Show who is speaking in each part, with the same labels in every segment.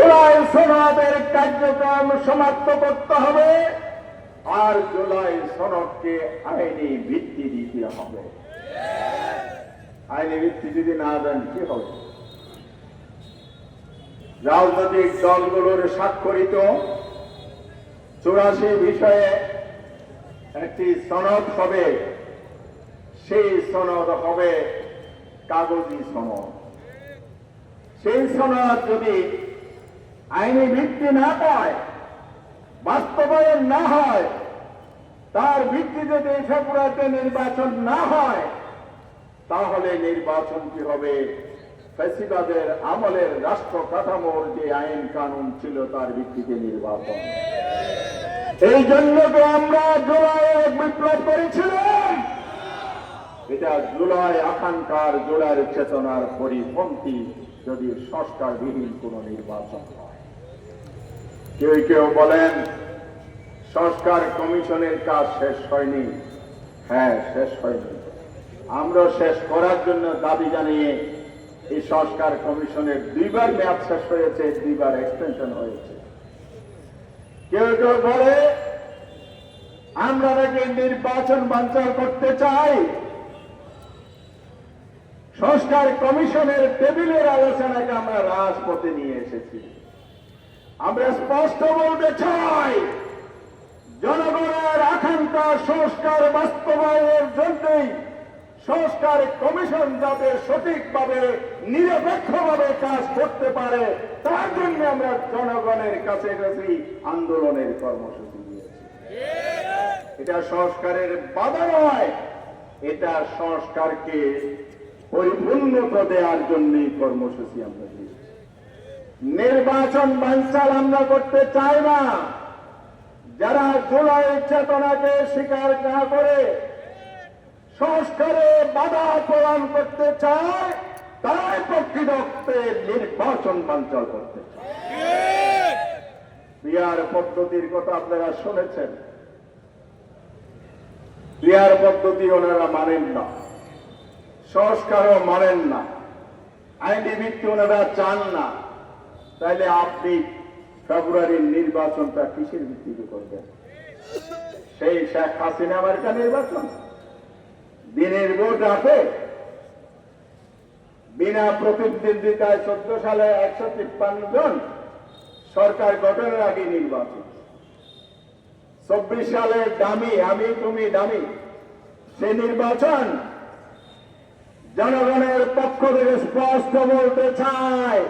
Speaker 1: জুলাই সনদের কার্যক্রম সমাপ্ত করতে হবে আর জুলাই সনদকে আইনি ভিত্তি দিতে হবে। আইনি ভিত্তি যদি না দেন কি হবে? রাজনৈতিক দলগুলোর স্বাক্ষরিত চুরাশি বিষয়ে একটি সনদ হবে। সেই সনদ হবে কাগজি সনদ। সেই সনদ যদি আইনি ভিত্তি না পায়, বাস্তবায়ন না হয়, তার ভিত্তিতে যদি ফেব্রুয়ারিতে নির্বাচন না হয়, তাহলে নির্বাচনটি হবে? ফেসিবাদের আমলের রাষ্ট্র কাঠামোর যে আইন কানুন ছিল, তার ভিত্তিতে নির্বাচন। এই জন্য তো আমরা এক বিপ্লব করেছিলাম। এটা জুলাই আকাঙ্ক্ষার জোড়ার চেতনার পরিপন্থী, যদি সংস্কারবিহীন কোন নির্বাচন হয়। কেউ কেউ বলেন সংস্কার কমিশনের কাজ শেষ হয়নি। হ্যাঁ শেষ হয়নি। আমরা শেষ করার জন্য দাবি জানিয়ে এই সংস্কার কমিশনের দুইবার মেয়াদ শেষ হয়েছে, দুইবার এক্সটেনশন হয়েছে। কেউ কেউ বলে, আমরা নাকি নির্বাচন বাঞ্চাল করতে চাই। সংস্কার কমিশনের টেবিলের আলোচনাকে আমরা রাজপথে নিয়ে এসেছি। আমরা স্পষ্ট বলতে চাই, জনগণের আকাঙ্ক্ষা সংস্কার বাস্তবায়নের জন্যই সংস্কার কমিশন যাতে সঠিকভাবে, নিরপেক্ষভাবে কাজ করতে পারে, তার জন্য আমরা জনগণের কাছে কাছে আন্দোলনের কর্মসূচি এটা সংস্কারের বাধা নয়, এটা সংস্কারকে পরিপূর্ণতা দেওয়ার জন্যই কর্মসূচি আমরা দিয়েছি। নির্বাচন বাঞ্চাল আমরা করতে চাই না। যারা জুলাই চেতনাকে স্বীকার না করে সংস্কারে বাধা প্রদান করতে চায়, তারাই প্রকৃতপক্ষে নির্বাচন বাঞ্চাল করতে চায়। পদ্ধতির কথা আপনারা শুনেছেন। বিহার পদ্ধতি ওনারা মানেন না। সংস্কারও মানেন না। আইনি ভিত্তি ওনারা চান না। তাইলে আপনি ফেব্রুয়ারির নির্বাচনটা কিসের ভিত্তিতে করবেন? সেই শেখ হাসিনা আমেরিকা নির্বাচন। দিনের ভোট আছে বিনা প্রতিদ্বন্দ্বিতায় চোদ্দ সালে একশো তিপ্পান্ন জন সরকার গঠনের আগে নির্বাচন চব্বিশ সালে দামি, আমি তুমি দামি। সে নির্বাচন জনগণের পক্ষ থেকে স্পষ্ট বলতে চায়।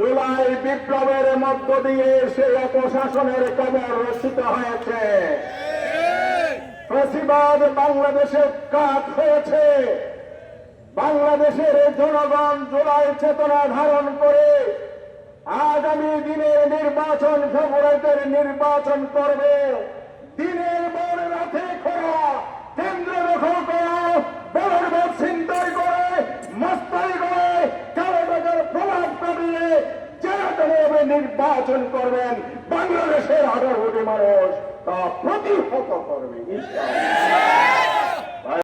Speaker 1: জুলাই বিপ্লবের মধ্য দিয়ে সেই অপশাসনের কবর রচিত হয়েছে। ফেসিবাদ বাংলাদেশে কাজ হয়েছে। বাংলাদেশের জনগণ জুলাই চেতনা ধারণ করে আগামী দিনের নির্বাচন ফেব্রুয়ারিতে নির্বাচন করবে। দিনের পর রাতে করা কেন্দ্র দখল করা বড় ভোট ছিনতাই করে মস্তাই করে কারও টাকার প্রভাব কাটিয়ে যারা যেভাবে নির্বাচন করবেন বাংলাদেশের আঠারো কোটি মানুষ তা প্রতিহত করবে।